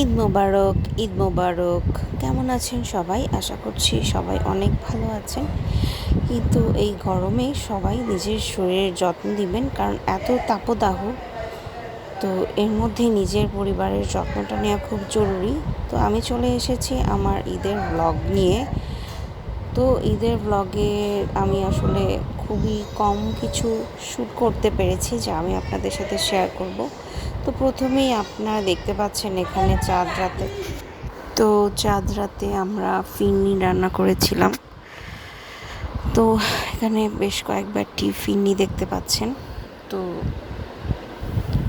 ঈদ মোবারক ঈদ মোবারক। কেমন আছেন সবাই? আশা করছি সবাই অনেক ভালো আছেন। কিন্তু এই গরমে সবাই নিজের শরীরের যত্ন দিবেন, কারণ এত তাপদাহ। তো এর মধ্যে নিজের পরিবারের যত্নটা নেওয়া খুব জরুরি। তো আমি চলে এসেছি আমার ঈদের ব্লগ নিয়ে। তো ঈদের ব্লগে আমি আসলে খুবই কম কিছু শ্যুট করতে পেরেছি যা আমি আপনাদের সাথে শেয়ার করব। তো প্রথমেই আপনারা দেখতে পাচ্ছেন এখানে চাঁদ রাতে। তো চাঁদ রাতে আমরা ফিন্নি রান্না করেছিলাম। তো এখানে বেশ কয়েকবারটি ফিন্নি দেখতে পাচ্ছেন। তো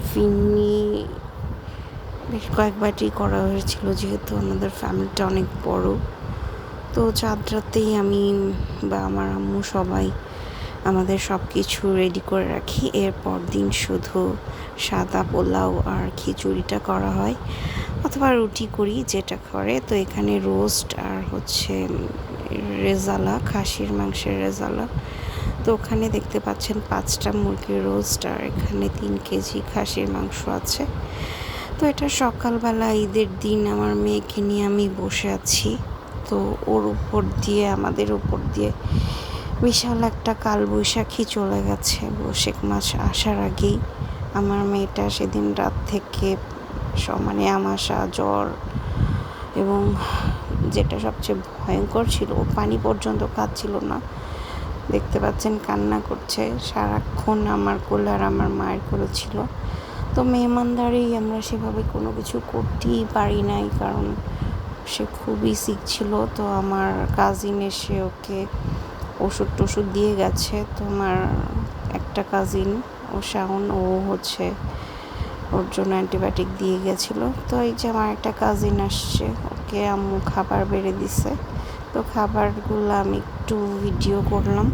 ফিন্নি বেশ কয়েকবারটি করা হয়েছিল যেহেতু আমাদের ফ্যামিলিটা অনেক বড়। তো চাঁদ রাতেই আমি বা আমার আম্মু সবাই আমাদের সব কিছু রেডি করে রাখি। এরপর দিন শুধু সাদা পোলাও আর খিচুড়িটা করা হয় অথবা রুটি করি যেটা করে। তো এখানে রোস্ট আর হচ্ছে রেজালা, খাসির মাংসের রেজালা। তো ওখানে দেখতে পাচ্ছেন পাঁচটা মুরগির রোস্ট আর এখানে তিন কেজি খাসির মাংস আছে। তো এটা সকালবেলা ঈদের দিন আমার মেয়েকে নিয়ে আমি বসে আছি। তো ওর উপর দিয়ে, আমাদের উপর দিয়ে বিশাল একটা কালবৈশাখী চলে গেছে। বৈশাখ মাস আসার আগেই আমার মেয়েটা সেদিন রাত থেকে মানে আমাশা, জ্বর এবং যেটা সবচেয়ে ভয়ঙ্কর ছিল পানি পর্যন্ত খাচ্ছিল না। দেখতে পাচ্ছেন কান্না করছে। সারাক্ষণ আমার কোলে আর আমার মায়ের কোলে ছিল। তো মেহমানদারেই আমরা সেভাবে কোনো কিছু করতেই পারি নাই কারণ সে খুবই সিক ছিল। তো আমার কাজিন এসে ওকে ওষুধ টষুধ দিয়ে গেছে তোমার একটা কাজিন ও শাওন ও হচ্ছে ওর জন্য অ্যান্টিবায়োটিক দিয়ে গেছিল। তো এই যে আমার একটা কাজিন আসছে, ওকে আম্মু খাবার বেড়ে দিছে। তো খাবারগুলো আমি একটু ভিডিও করলাম।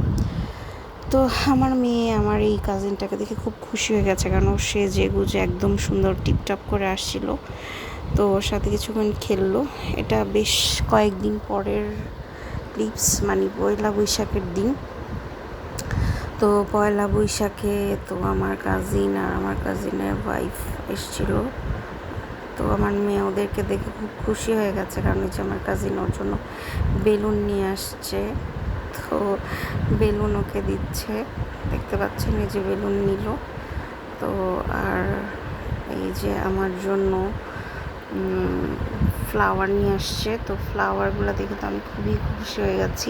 তো আমার মেয়ে আমার এই কাজিনটাকে দেখে খুব খুশি হয়ে গেছে, কারণ ও সে যে গুজে একদম সুন্দর টিপটাপ করে আসছিল। তো ওর সাথে কিছুক্ষণ খেললো। এটা বেশ কয়েকদিন পরের ক্লিপস মানে পয়লা বৈশাখের দিন। তো পয়লা বৈশাখে তো আমার কাজিন আর আমার কাজিনের ওয়াইফ এসছিল। তো আমার মেয়ে ওদেরকে দেখে খুব খুশি হয়ে গেছে, কারণ হচ্ছে আমার কাজিন ওর জন্য বেলুন নিয়ে আসছে। তো বেলুন ওকে দিচ্ছে। দেখতে পাচ্ছেন এই যে বেলুন নিল। তো আর এই যে আমার জন্য ফ্লাওয়ার নিয়ে আসছে, তো ফ্লাওয়ারগুলো দেখে তো আমি খুবই খুশি হয়ে গেছি।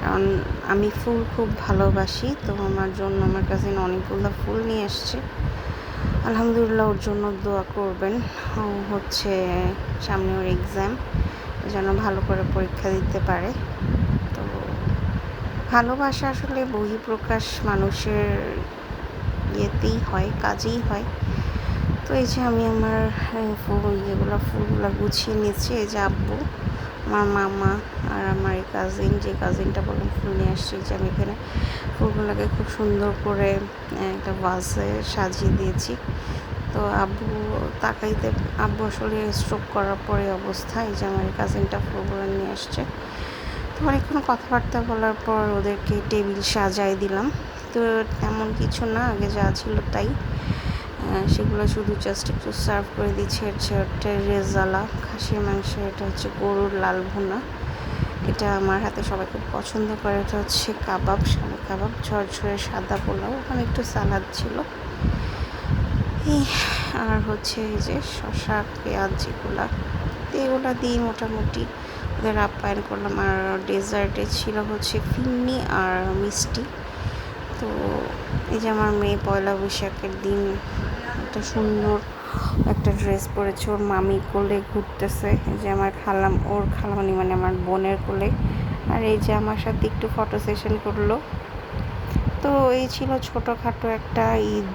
কারণ আমি ফুল খুব ভালোবাসি, তো আমার জন্য আমার কাছে অনেকগুলো ফুল নিয়ে আসছে। আলহামদুলিল্লাহ ওর জন্য দোয়া করবেন। ও হচ্ছে সামনে ওর এক্সাম যেন ভালো করে পরীক্ষা দিতে পারে। তো ভালোবাসা আসলে বহিঃপ্রকাশ মানুষের ইয়েতেই হয়, কাজেই হয়। তো এই যে আমি আমার ফুল ইয়েগুলো ফুলগুলো গুছিয়ে নিয়েছি, এই যে আব্বু, আমার মামা আর আমার এই কাজিন যে কাজিনটা বললাম ফুল নিয়ে আসছি যে আমি এখানে ফুলগুলোকে খুব সুন্দর করে একটা বাসে সাজিয়ে দিয়েছি। তো আব্বু তাকাইতে, আব্বু আসলে স্ট্রোক করার পরে অবস্থা, এই যে আমার কাজিনটা ফুলগুলো নিয়ে আসছে। তো অনেকক্ষণ কথাবার্তা বলার পর ওদেরকে টেবিল সাজাই দিলাম। তো তেমন কিছু না, আগে যা ছিল তাই। সেগুলো শুধু জাস্ট একটু সার্ভ করে দিচ্ছি। হচ্ছে একটা রেজালা খাসির মাংস, এটা হচ্ছে গরুর লাল ভুনা। এটা আমার হাতে সবাই খুব পছন্দ করে। এটা হচ্ছে কাবাব, সাদা কাবাব, ঝরঝরে সাদা পোলাও, ওখানে একটু সালাদ ছিল। আর হচ্ছে এই যে শশা পেঁয়াজ যেগুলা এগুলো দিয়ে মোটামুটি ওদের আপ্যায়ন করলাম। আর ডেজার্টে ছিল হচ্ছে ফিন্নি আর মিষ্টি। তো এই যে আমার মেয়ে পয়লা বৈশাখের দিন একটা সুন্দর একটা ড্রেস পরেছে। ওর মামি কোলে ঘুরতেছে। যে আমার খালাম, ওর খালামনি মানে আমার বোনের কোলে। আর এই যে আমার সাথে একটু ফটো সেশন করল। তো এই ছিল ছোটোখাটো একটা ঈদ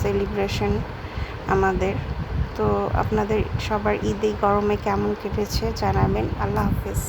সেলিব্রেশন আমাদের। তো আপনাদের সবার ঈদ এই গরমে কেমন কেটেছে জানাবেন। আল্লাহ হাফেজ।